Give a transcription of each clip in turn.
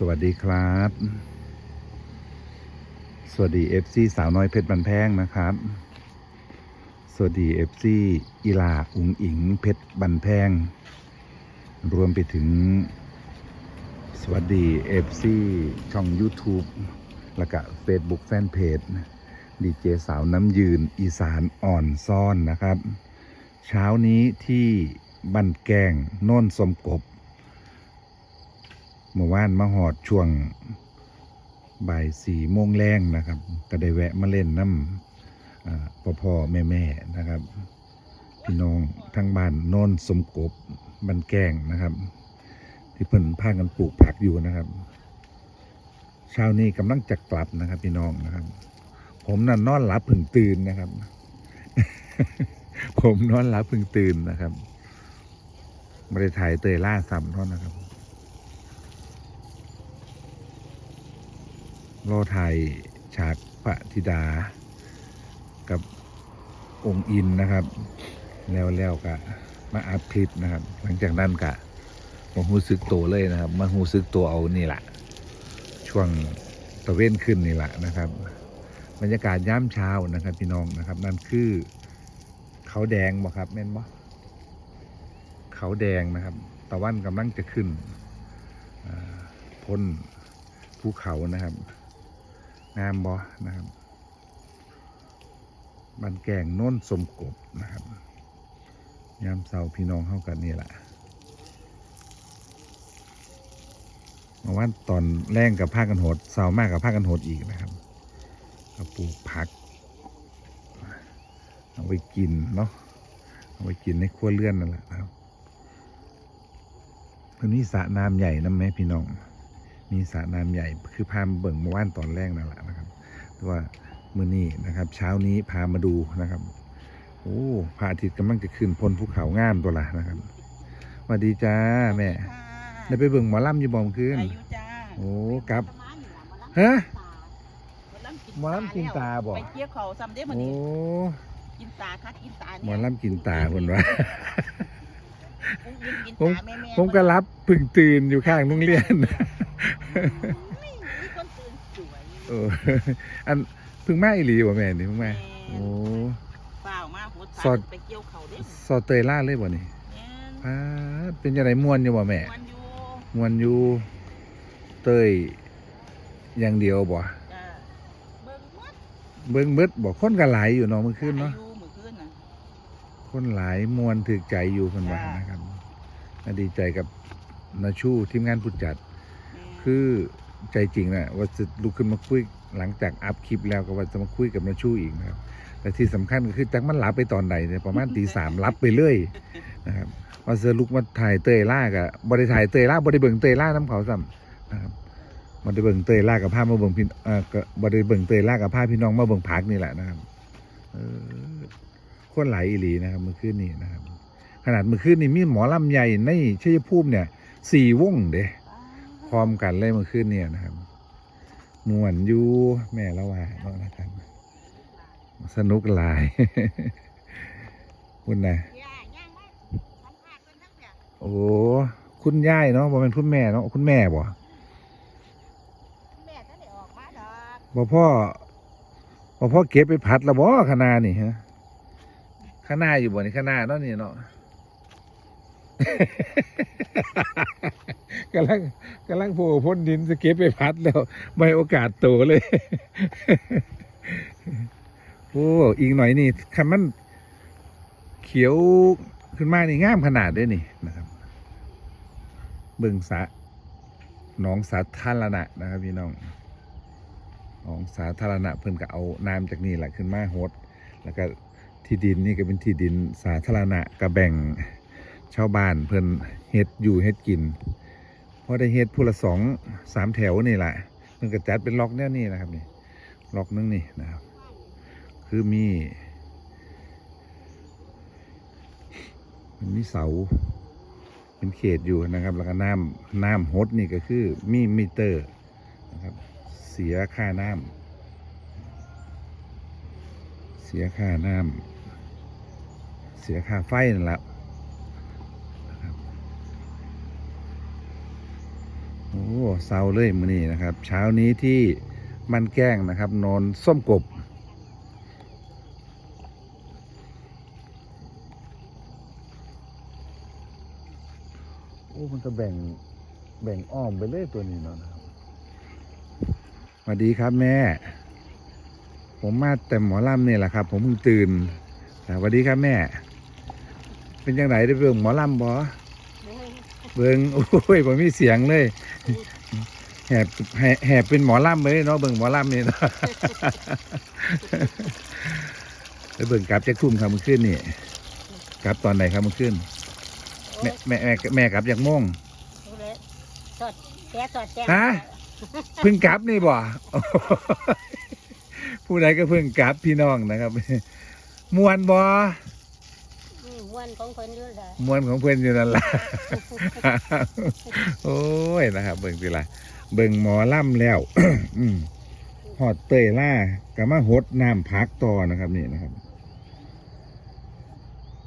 สวัสดีครับ สวัสดี FC สาวน้อยเพชรบันแพงนะครับ สวัสดี FC อีลาอุงอิงเพชรบันแพง รวมไปถึง สวัสดี FC ช่อง YouTube แล้วก็ Facebook Fanpage ดีเจสาวน้ำยืนอีสานอ่อนซ่อนนะครับ เช้านี้ที่บันแกงโน่นสมกบ เมื่อวานมาหอดช่วงบ่ายสี่โมงแรงนะครับก็ได้แวะมาเล่นน้ำอ่าพ่อพ่อแม่แม่นะครับ พี่น้องทั้งบ้านโน่นสมกบบันแกงนะครับ ที่เพิ่นพากันปลูกผักอยู่นะครับเช้านี้กำลังจะกลับนะครับ พี่น้องนะครับ ผมนั่นนอนหลับเพึ่งตื่นนะครับ ผมนอนหลับเพึ่งตื่นนะครับไม่ได้ถ่ายเตยล่าซ้ำเท่านะครับ รอถ่ายฉากพระธิดา กับองค์อินนะครับ แล้วแล้วก็มาอัพคลิปนะครับ หลังจากนั้นก็มาหูซึกตัวเลยนะครับ มาหูซึกตัวเอานี่แหละช่วงตะเว้นขึ้นนี่แหละนะครับ บรรยากาศย่ำเช้านะครับ พี่น้องนะครับ นั่นคือเขาแดงบ่ครับแม่นบ่เขาแดงนะครับ ตะวันกำลังจะขึ้นพ้นภูเขานะครับ งามบอนะครับบันแกงโน้นสมกบนะครับ ยามเสาพี่น้องเข้ากันนี่แหละเมาว่าตอนแรงกับผ้ากันโหดเสามากกับผ้ากันโหดอีกนะครับก็ปลูกผัก เอาไปกินเนาะเอาไปกินในครัวเรือนนั่นแหละนะครับเพิ่นมีสระน้ำใหญ่นะแม่พี่น้อง มีสระน้ำใหญ่คือพามาเบิ่งเมื่อวานตอนแรกนั่นแหละนะครับแต่ว่ามื้อนี้นะครับ เช้านี้พามาดูนะครับโอ้พระอาทิตย์กำลังจะขึ้นพ้นภูเขางามตัวละนะครับสวัสดีจ้าแม่ได้ไปเบิ่งหมอลำอยู่บ่เมคืนอายุจ้าโอ้ครับฮะหมอลำกินตาบ่ไปเกี่ยวเขาซ้ำเด้มันโอ้นี้กินตาคัดกินตาหมอเนี่ยลำกินตาคนว่าอุ้งอิ๊งกินผมตาแม่แม่ผมก็รับเพึ่งตื่นอยู่ข้างโรงเรียน มีคนตื่นสวยเอออันเพึ่งมาอีหลีบ่แม่นี่เพึ่งมาโอ้เปล่ามาหัวสอดไปเกี่ยวเขาเด้สอดเตยล่าเลยบ่นี่แม่นพาดเป็นจังไดม่วนอยู่บ่แม่มันอยู่ม่วนอยู่เตยอย่างเดียวบ่จ้าเบิ่งหมดเบิ่งเบิดบ่คนก็หลายอยู่เนาะเมื่อคืนเนาะอายุมื้อคืนน่ะคนหลายมวนถึกใจอยู่เพิ่นว่าจ้านนะครับน่าดีใจกับนาชูทีมงานผู้จัดแม่ คือใจจริงนะว่าจะลุกขึ้นมาคุยหลังจากอัพคลิปแล้วก็ว่าจะมาคุยกับนาชูอีกนะครับแต่ที่สำคัญก็คือจักมันหลับไปตอนใดเนี่ยประมาณตีสามรับไปเรื่อยนะครับว่าจะลุกมาถ่ายเตยล่ากับบริถ่ายเตยล่าบริเบิงเตยล่าน้ำเขาซ้ำนะครับบริเบิงเตยล่ากับผ้ามาเบิงพี่เอ่อก็บริเบิงเตยล่ากับผ้าพี่น้องมาเบิงพักนี่แหละนะครับเออคนหลายอีหลีนะครับเมื่อคืนนี้นะครับ ขนาดเมื่อคืนนี้มีหมอลำใหญ่ในชัยภูมิเนี่ยสี่วงเด้ พร้อมกันเลยเมื่อคืนเนี่ยนะครับมวนอยู่แม่ละว่าเนาะนะครับสนุกหลายคุณนะย่าย่างมาสัมภาษณ์เพิ่นโอ้คุณยายเนาะบ่เป็นคุณแม่เนาะคุณแม่บ่แม่ท่าได้ออกมาดอกบ่พ่อบ่พ่อเก็บไปผัดและบ่คณะนี่ฮะคณะอยู่บ่นี่คณะเนาะนี่เนาะ กำลังกำลังโผล่พ้นดินสเก็บไปพัดแล้ว ไม่โอกาสโตเลย โอ้อีกหน่อยนี่คันมัน เขียวขึ้นมานี่งามขนาดด้วยนี่นะครับเบิ่งสะหนองสาธารณะนะครับพี่น้องหนองสาธารณะเพิ่นก็เอาน้ำจากนี่แหละขึ้นมาโฮดแล้วก็ที่ดินนี่ก็เป็นที่ดินสาธารณะก็แบ่ง ชาวบ้านเพิ่นเฮ็ดอยู่เฮ็ดกินพอได้เฮ็ดผู้ละสองสามแถวนี่แหละเพิ่นก็จัดเป็นล็อกแนวนี้นะครับนี่ล็อกนึงนี่นะครับ คือมีมันมีเสาเป็นเขตอยู่นะครับ แล้วก็น้ำน้ำฮดนี่ก็คือมีมิเตอร์นะครับ เสียค่าน้ำเสียค่าน้ำเสียค่าไฟนั่นแหละ โอ้ อ้ เศร้าเลยมื้อนี้นะครับ เช้านี้ที่มันแกล้งนะครับ นอนส้มกบ โอ้มันก็แบ่งแบ่งอ้อมไปเลยตัวนี้เนาะนะครับสวัสดีครับแม่ ผมมาแต่หมอลำเนี่ยแหละครับ ผมเพิ่งตื่นอ่าสวัสดีครับแม่ เป็นยังไงได้เบิ่งหมอลำบ่ เบิ่งโอ้ยผมมีเสียงเลยแหบแหบเป็นหมอลำเลยเนาะเบิ่งหมอลำนี่เนาะไปเบิ่งกลับจ็คทุ่มครับมื่อคืนนี่กลับตอนไหนครับมื่อคืนแม่แม่แม่แม่กลับจากโมงสดแก่สดแก่ฮะเพิ่งกลับนี่บ่ผู้ใดก็เพิ่งกลับพี่น้องนะครับมวนบ่อืมม้ วนของคนอยู่เลยมวนของเพื่อนอยู่นั่นล่ะ โอ้ยนะครับ เบิ่งสิล่ะเบิ่งหมอล่ำแล้ว อืมหอดเตยล่าก็มาหดน้ำพักต่อนะครับ นี่นะครับ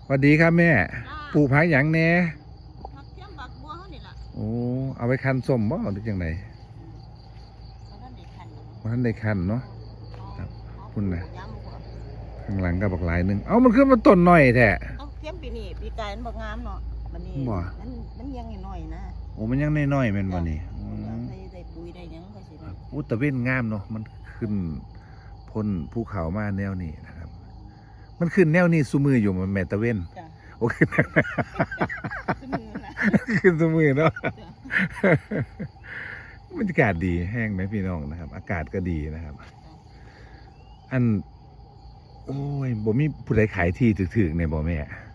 สวัสดีครับแม่ ปลูกพักอย่างแหน่ผักเทียมบักบัวเขานี่ล่ะโอ้เอาไปคันส้มบ่หรือจังไดเขาท่านได้คันว่าท่านได้คันเนาะ ครับคุณน่ะย้ำบัวข้างหลังก็บอกหลายหนึง เอ้ามันขึ้นมาต้นหน่อยแท้ เอาเทียมปีนี้ปีกายมันบักงามเนาะมันนี่บ่ มันมันยังน้อยๆนะโอ้มันยังน้อยๆแม่นบ่นี่อืมได้ได้ปุ๋ยได้หยังก็สิได้อุยตะเวนงามเนาะมันขึ้นพ้นภูเขามาแนวนี้นะครับ มันขึ้นแนวนี้สุมืออยู่มันแม่ตะเวนจ้ะโอ้ขึ้นซื้อมือละขึ้นสุมือเนาะบรรยากาศดีแห้งไหมพี่น้องนะครับ อากาศก็ดีนะครับ อัน โอ้ยบ่มีผู้ใดขายที่ถึกๆในบ่แม่อันผู้ใดผู้ฮะ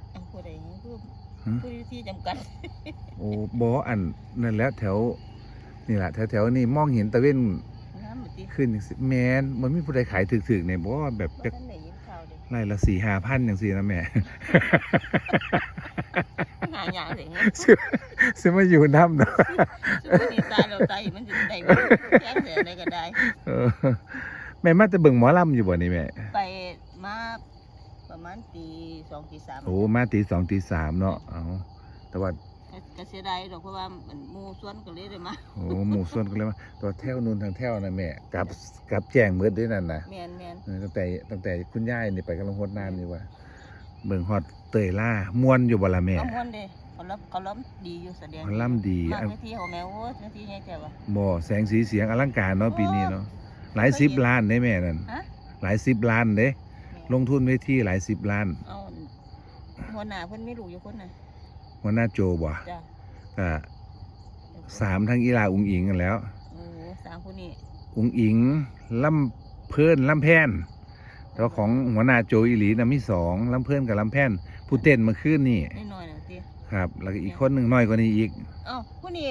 ผู้ที่จำกัดโอ้บ่อันนั่นแหล้วแถว นี่แหละแถวแถวๆนี้มองเห็นตะเวนน้ำมันติขึ้นจังซี่แมนมันมีผู้ใดขายถึกๆในบ่แบบบ่จักทันได้ยินข่าวเด้ไร่ละสี่ห้าพันอย่างสี่นะแม่ หาหยังสิซื้อซื้อมาอยู่น้ำเนาะซื้อนี่ตายแล้วตายมันสิได้บ่แค่แสนได้ก็ได้ เออแม่มาจะเบิ่งหมอลำอยู่บ่นี่แม่ ไปมาประมาณตีส องตีสามโอ้มาตีสองตีสามเนาะเอาแต่ว่าก็ก็เสียดายดอกเพราะว่ามันหมู่สวนก็เลยได้มาโอ้หมู่ส่วนก็เลยว่าตัวแถวนู้นทางแถวนะแม่กลับกลับแจ้งเบิดด้วยนั่นนะแม่นแม่นเออตั้งแต่ตั้งแต่คุณย่ายนี่ไปกำลังฮดน้ำนี่ว่าเบิ่งฮอดเตยล่าม่วนอยู่บ่ล่ะแม่เอาม่วนเด้เขาล้ำเขาล้ำดีอยู่แสดงเขาล้ำดีมาอัน เวทีเขาแม่โอ้เวทีใหญ่แต่ว่าบ่แสงสีเสียงอลังการเนาะปีนี้เนาะหลายสิบล้านเด้แม่นั่นฮะ หลายสิบล้านเด้ลงทุนเวทีหลายสิบล้าน เอา หัวหน้าเพิ่นมีลูกอยู่คนน่ะหัวหน้าโจบ่จ้ะก็สามทั้งอีลาอุงอิงกันแล้วเออสามคนนี้อุงอิงลำเพิ่นลำแพนแต่ว่าของหัวหน้าโจอีหลีนะมีสองลำเพิ่นกับลำแพนผู้เต้นเมื่อคืนนี่น้อยๆน่ะติครับ แล้วก็อีกคนหนึ่งน้อยกว่านี้อีกเอ้าผู้นี้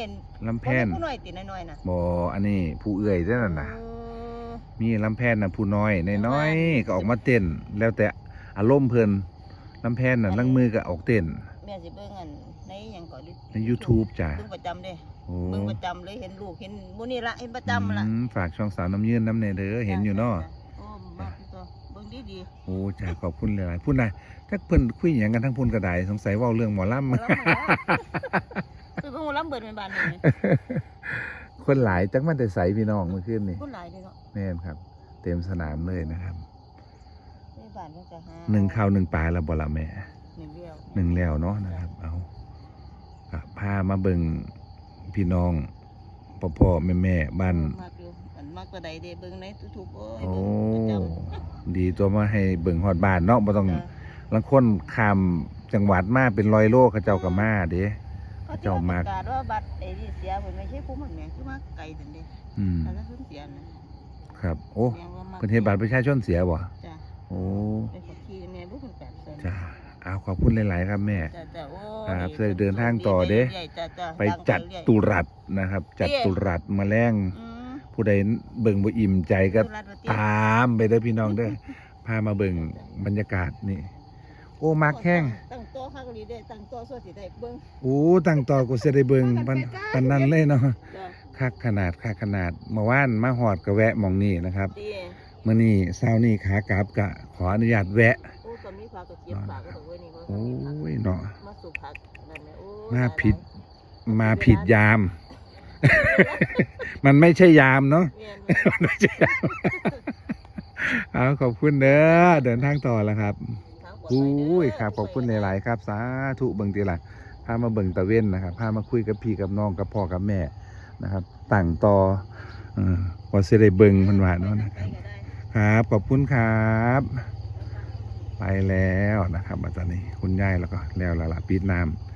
ลำแพบ่นมีผู้น้อยติน้อยๆน่ะบออันนี้ผู้เอื่อยเท่านั้นนะเออมีลำแพนนะผู้น้อยน้อยๆก็ออกมาเต้นแล้วแต่อารมณ์เพิ่น ลำแพนน่ะลังมือก็ออกเต้น แม่สิเบิ่งอันในหยังก่อนดิใน YouTube จ้ะ เบิ่งประจำเด้โอ้เบิ่งประจำเลยเห็นลูกเห็นหมูนี่ละเห็นประจำละอืมฝากช่องสาวน้ำยืนน้ำเนเด้อเห็นอยู่เนาะ โอ้มาพี่ตัวเบิ่งดีดีโอ้จ้าขอบคุณหลายๆพูดนะถ้าเพิ่นคุยหยังกันทั้งพูนกระไดสงสัยเว่าเรื่องหมอลำคือเพิ่งรับเบิดเป็นบ้านนี่คนหลายจักมันแต่ใสพี่น้องเมื่อคืนนี่คนหลายเด้เนาะแม่นครับ เต็มสนามเลยนะครับในบ้านเพิ่นก็หาหนึ่งข้าวหนึ่งปลาแล้วบ่ละแม่หนึ่งเดียวหนึ่งแล้วเนาะนะครับ เอาก็พามาเบิ่งพี่น้องพ่อพ่อแม่แม่บ้านมากอยู่อันมากตัวใดเด้เบิ่งใน YouTube โอ้ยโอ้เบิ่งประจดีตัวมาให้เบิ่งฮอดบ้านเนาะบ่ต้องำจ้ะลังคนข้ามจังหวัดมาเป็นร้อยโลเขาเจ้าก็มาเด้ เขาที่เจ้ามากประกาศว่าบัตรไอ้ที่เสียเพิ่นไม่ใช่ผู้มันแหม่คือมาไกลจังเด้อืมแล้วก็เสียนะครับ โอ้เสียงว่ามาเพิ่นเฮ็ดบัตรประชาชนเสียบ่จ้ะ โอ้เป็นคนขี่แม่บ่เพิ่น8แสนจ้าเอาขอบคุณหลาย ๆ ครับแม่ จ้ะจ้ะโอ้ครับดีจะเดินทางต่อเด้ ใหญ่จ้ะจ้ะไปดังจัดเรื่อยตุรัสนะครับ จัดตุรัสมาแรงอืมผู้ใดเบิ่งบ่อิ่มใจก็ ตุลาตัวเตี้ยตามไปเด้อพี่น้องเด้อ พามาเบิ่งบรรยากาศนี่ โอ้มากแข้งตั้งโต๊ะข้างนี้ได้ตั้งโต๊ะสวดสิได้เบิ่งโอ้ตั้งต่อก็สิได้เบิ่งปันปันนั้นเลยเนาะจ้ะคักขนาดคักขนาดเมื่อวานมาหอดก็แวะหมองนี่นะครับ ดี มื้อนี้เช้านี้ขากลับก็ขออนุญาตแวะ โอ้ก็มีผักก็เก็บฝากก็ต้องไว้นี่โอ้ก็มีผักยเนาะมาสู่ผักนั่นแหละโอ้มาผิดมาผิดยาม มันไม่ใช่ยามเนาะเมียนมันไม่ใช่ยามเอาขอบคุณเด้อเดินทางต่อแล้วครับทางปลดภัอุ้เด้ยครับขอบคุณหลายๆครับ สาธุเบิ่งทีละพามาเบิ่งตะเว้นนะครับพามาคุยกับพี่กับน้องกับพ่อกับแม่นะครับ ต่างต่อเออว่าสิได้เบิ่งมันว่าเนาะนะครับ ครับ ขอบคุณครับ ไปแล้วนะครับอาตอนนี้คุณยายแล้วก็แล้วละละปีดน้ำ